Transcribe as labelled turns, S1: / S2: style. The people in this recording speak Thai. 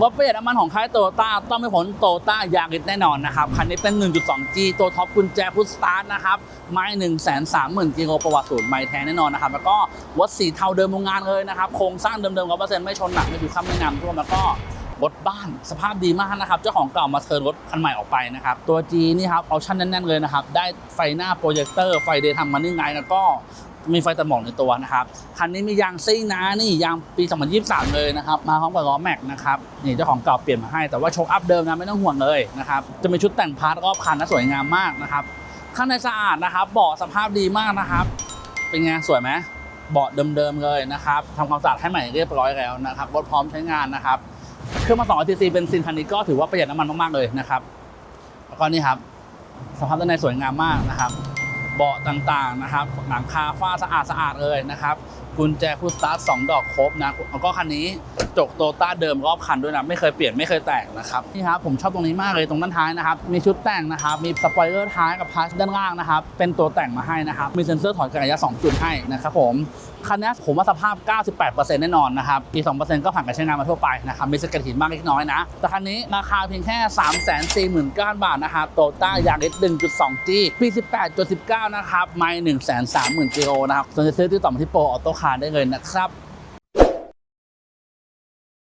S1: งบประหยัดน้ำมันของค่ายโตโยต้าต้องไม่พ้นโตโยต้ายาริสแน่นอนนะครับ คันนี้เป็น 1.2G ตัวท็อปกุญแจพุทสตาร์ทนะครับ ไม่1 3 0 0 0 0กิโลประวัติศูนย์ไม่แท้แน่นอนนะครับ แล้วก็รถสีเทาเดิมโรงงานเลยนะครับ โครงสร้างเดิมๆร้อเปอร์เซ็นต์ไม่ชนหนักไม่ผิวข้ามไม่นำท่วมแล้วก็รถบ้านสภาพดีมากนะครับ เจ้าของเก่ามาเทิร์นรถคันใหม่ออกไปนะครับ ตัว G นี่ครับออปชั่นแน่นๆเลยนะครับ ได้ไฟหน้าโปรเจคเตอร์ไฟเดย์ทำมานิ่ไงแล้วก็ มีไฟตัดหมอกในตัวนะครับคันนี้มียางซิ่งนะนี่ยางปี 2023 เลยนะครับมาพร้อมกับล้อแม็กนะครับนี่เจ้าของเก่าเปลี่ยนมาให้แต่ว่าโชคอัพเดิมนะไม่ต้องห่วงเลยนะครับจะมีชุดแต่งพาร์ทรอบคันนะสวยงามมากนะครับข้างในสะอาดนะครับเบาะสภาพดีมากนะครับ เป็นไงสวยไหมเบาะเดิมๆเลยนะครับทำความสะอาดให้ใหม่เรียบร้อยแล้วนะครับรถพร้อมใช้งานนะครับเครื่องมา2 cc เป็นซินคันนี้ก็ถือว่าประหยัดน้ำมันมากๆเลยนะครับแล้วก็นี่ครับสภาพด้านในสวยงามมากนะครับ เบาะต่างๆนะครับหลังคาฝ้าสะอาดสะอาดเลยนะครับ กุญแจพุทสตาร์ทสองดอกครบนะแล้วก็คันนี้จกโตต้าเดิมรอบคันด้วยนะ ไม่เคยเปลี่ยนไม่เคยแตกนะครับนี่ครับผมชอบตรงนี้มากเลยตรงด้านท้ายนะครับ มีชุดแต่งนะครับ มีสปอยเลอร์ท้ายกับพาร์ทด้านล่างนะครับ เป็นตัวแต่งมาให้นะครับ มีเซ็นเซอร์ถอดกระยะ2จุดให้นะครับผมคันนี้ผมว่าสภาพ 98%แน่นอนนะครับ อีก 2%ก็ผ่านการใช้งานมาทั่วไปนะครับ มีสกกระถินบ้างเล็กน้อยนะ แต่คันนี้ราคาเพียงแค่ 3 4 9 0 0 0 บาทนะครับโตต้ายาริส 1.2G ปี 18.19 นะครับ ไม่1 3 0 0 0 0กิโลนะครับส่วนจะซื้อที่ต่อมาที่โปรออโต้คานได้เลยนะครับ